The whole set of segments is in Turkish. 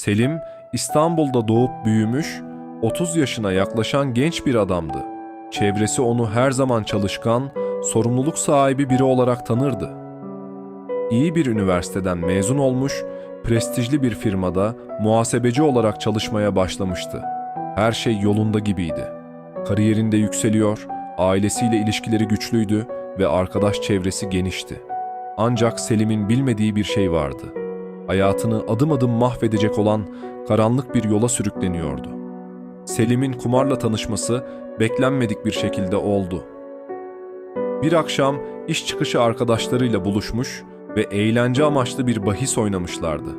Selim, İstanbul'da doğup büyümüş, 30 yaşına yaklaşan genç bir adamdı. Çevresi onu her zaman çalışkan, sorumluluk sahibi biri olarak tanırdı. İyi bir üniversiteden mezun olmuş, prestijli bir firmada muhasebeci olarak çalışmaya başlamıştı. Her şey yolunda gibiydi. Kariyerinde yükseliyor, ailesiyle ilişkileri güçlüydü ve arkadaş çevresi genişti. Ancak Selim'in bilmediği bir şey vardı. Hayatını adım adım mahvedecek olan karanlık bir yola sürükleniyordu. Selim'in kumarla tanışması beklenmedik bir şekilde oldu. Bir akşam iş çıkışı arkadaşlarıyla buluşmuş ve eğlence amaçlı bir bahis oynamışlardı.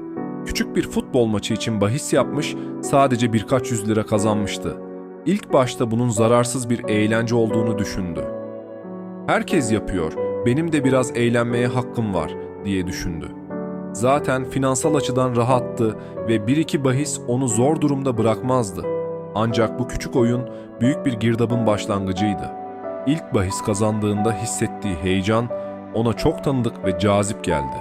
Küçük bir futbol maçı için bahis yapmış, sadece birkaç yüz lira kazanmıştı. İlk başta bunun zararsız bir eğlence olduğunu düşündü. Herkes yapıyor, benim de biraz eğlenmeye hakkım var diye düşündü. Zaten finansal açıdan rahattı ve bir iki bahis onu zor durumda bırakmazdı. Ancak bu küçük oyun büyük bir girdabın başlangıcıydı. İlk bahis kazandığında hissettiği heyecan ona çok tanıdık ve cazip geldi.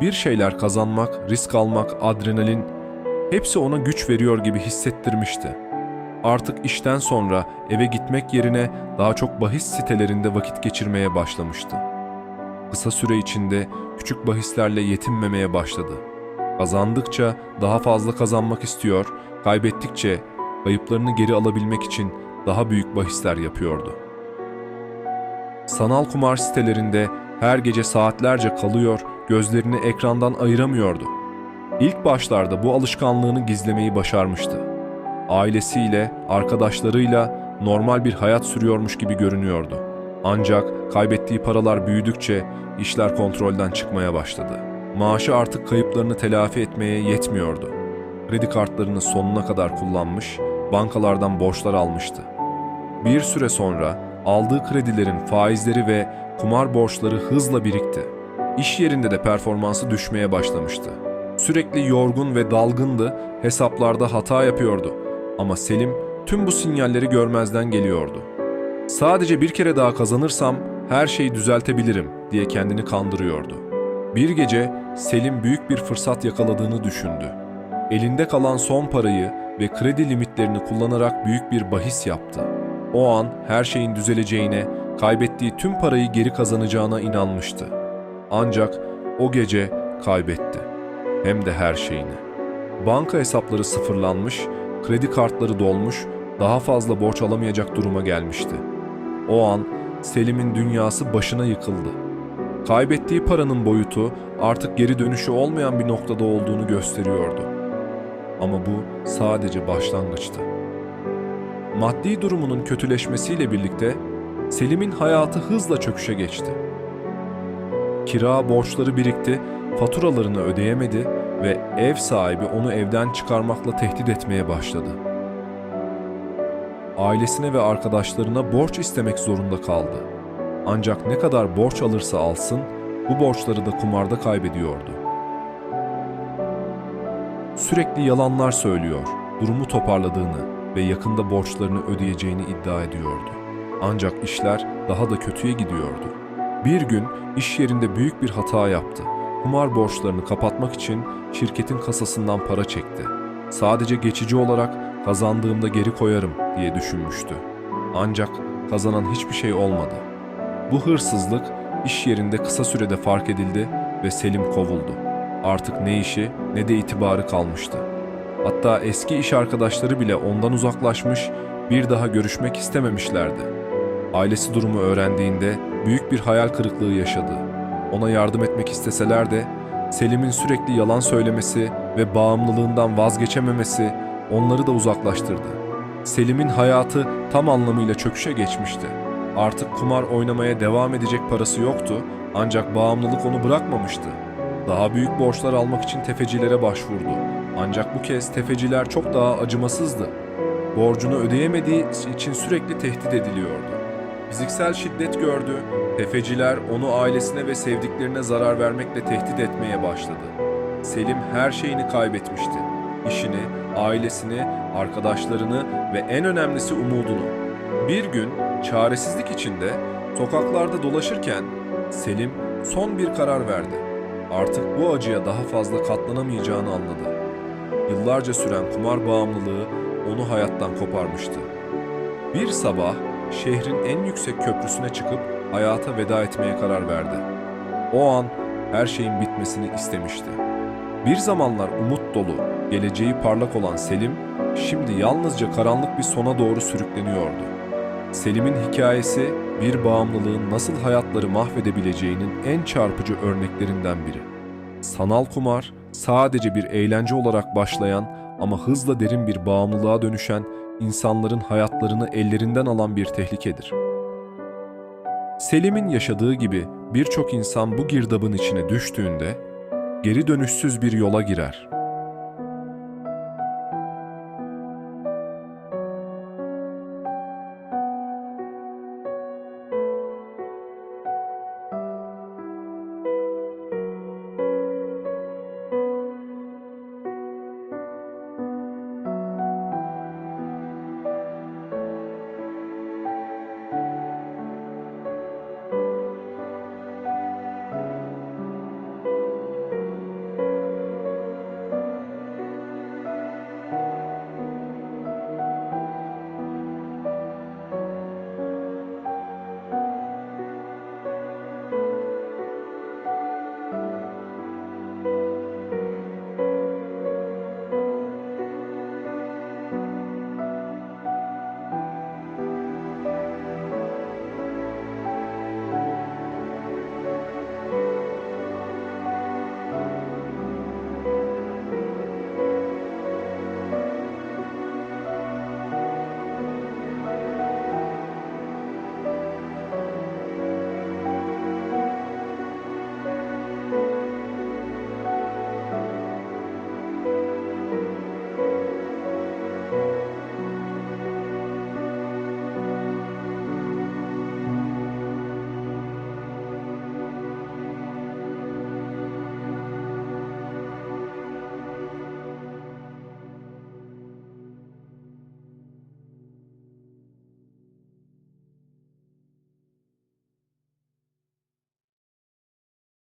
Bir şeyler kazanmak, risk almak, adrenalin hepsi ona güç veriyor gibi hissettirmişti. Artık işten sonra eve gitmek yerine daha çok bahis sitelerinde vakit geçirmeye başlamıştı. Kısa süre içinde küçük bahislerle yetinmemeye başladı. Kazandıkça daha fazla kazanmak istiyor, kaybettikçe kayıplarını geri alabilmek için daha büyük bahisler yapıyordu. Sanal kumar sitelerinde her gece saatlerce kalıyor, gözlerini ekrandan ayıramıyordu. İlk başlarda bu alışkanlığını gizlemeyi başarmıştı. Ailesiyle, arkadaşlarıyla normal bir hayat sürüyormuş gibi görünüyordu. Ancak kaybettiği paralar büyüdükçe işler kontrolden çıkmaya başladı. Maaşı artık kayıplarını telafi etmeye yetmiyordu. Kredi kartlarını sonuna kadar kullanmış, bankalardan borçlar almıştı. Bir süre sonra aldığı kredilerin faizleri ve kumar borçları hızla birikti. İş yerinde de performansı düşmeye başlamıştı. Sürekli yorgun ve dalgındı, hesaplarda hata yapıyordu. Ama Selim tüm bu sinyalleri görmezden geliyordu. Sadece bir kere daha kazanırsam her şeyi düzeltebilirim diye kendini kandırıyordu. Bir gece Selim büyük bir fırsat yakaladığını düşündü. Elinde kalan son parayı ve kredi limitlerini kullanarak büyük bir bahis yaptı. O an her şeyin düzeleceğine, kaybettiği tüm parayı geri kazanacağına inanmıştı. Ancak o gece kaybetti. Hem de her şeyini. Banka hesapları sıfırlanmış, kredi kartları dolmuş, daha fazla borç alamayacak duruma gelmişti. O an Selim'in dünyası başına yıkıldı. Kaybettiği paranın boyutu artık geri dönüşü olmayan bir noktada olduğunu gösteriyordu. Ama bu sadece başlangıçtı. Maddi durumunun kötüleşmesiyle birlikte Selim'in hayatı hızla çöküşe geçti. Kira borçları birikti, faturalarını ödeyemedi ve ev sahibi onu evden çıkarmakla tehdit etmeye başladı. Ailesine ve arkadaşlarına borç istemek zorunda kaldı. Ancak ne kadar borç alırsa alsın, bu borçları da kumarda kaybediyordu. Sürekli yalanlar söylüyor, durumu toparladığını ve yakında borçlarını ödeyeceğini iddia ediyordu. Ancak işler daha da kötüye gidiyordu. Bir gün iş yerinde büyük bir hata yaptı. Kumar borçlarını kapatmak için şirketin kasasından para çekti. Sadece geçici olarak kazandığımda geri koyarım diye düşünmüştü. Ancak kazanan hiçbir şey olmadı. Bu hırsızlık iş yerinde kısa sürede fark edildi ve Selim kovuldu. Artık ne işi ne de itibarı kalmıştı. Hatta eski iş arkadaşları bile ondan uzaklaşmış, bir daha görüşmek istememişlerdi. Ailesi durumu öğrendiğinde büyük bir hayal kırıklığı yaşadı. Ona yardım etmek isteseler de Selim'in sürekli yalan söylemesi ve bağımlılığından vazgeçememesi onları da uzaklaştırdı. Selim'in hayatı tam anlamıyla çöküşe geçmişti. Artık kumar oynamaya devam edecek parası yoktu ancak bağımlılık onu bırakmamıştı. Daha büyük borçlar almak için tefecilere başvurdu. Ancak bu kez tefeciler çok daha acımasızdı. Borcunu ödeyemediği için sürekli tehdit ediliyordu. Fiziksel şiddet gördü, tefeciler onu ailesine ve sevdiklerine zarar vermekle tehdit etmeye başladı. Selim her şeyini kaybetmişti. İşini, ailesini, arkadaşlarını ve en önemlisi umudunu. Bir gün çaresizlik içinde sokaklarda dolaşırken Selim son bir karar verdi. Artık bu acıya daha fazla katlanamayacağını anladı. yıllarca süren kumar bağımlılığı onu hayattan koparmıştı. Bir sabah şehrin en yüksek köprüsüne çıkıp hayata veda etmeye karar verdi. O an her şeyin bitmesini istemişti. Bir zamanlar umut dolu, geleceği parlak olan Selim, şimdi yalnızca karanlık bir sona doğru sürükleniyordu. Selim'in hikayesi bir bağımlılığın nasıl hayatları mahvedebileceğinin en çarpıcı örneklerinden biri. Sanal kumar sadece bir eğlence olarak başlayan ama hızla derin bir bağımlılığa dönüşen insanların hayatlarını ellerinden alan bir tehlikedir. Selim'in yaşadığı gibi birçok insan bu girdabın içine düştüğünde geri dönüşsüz bir yola girer.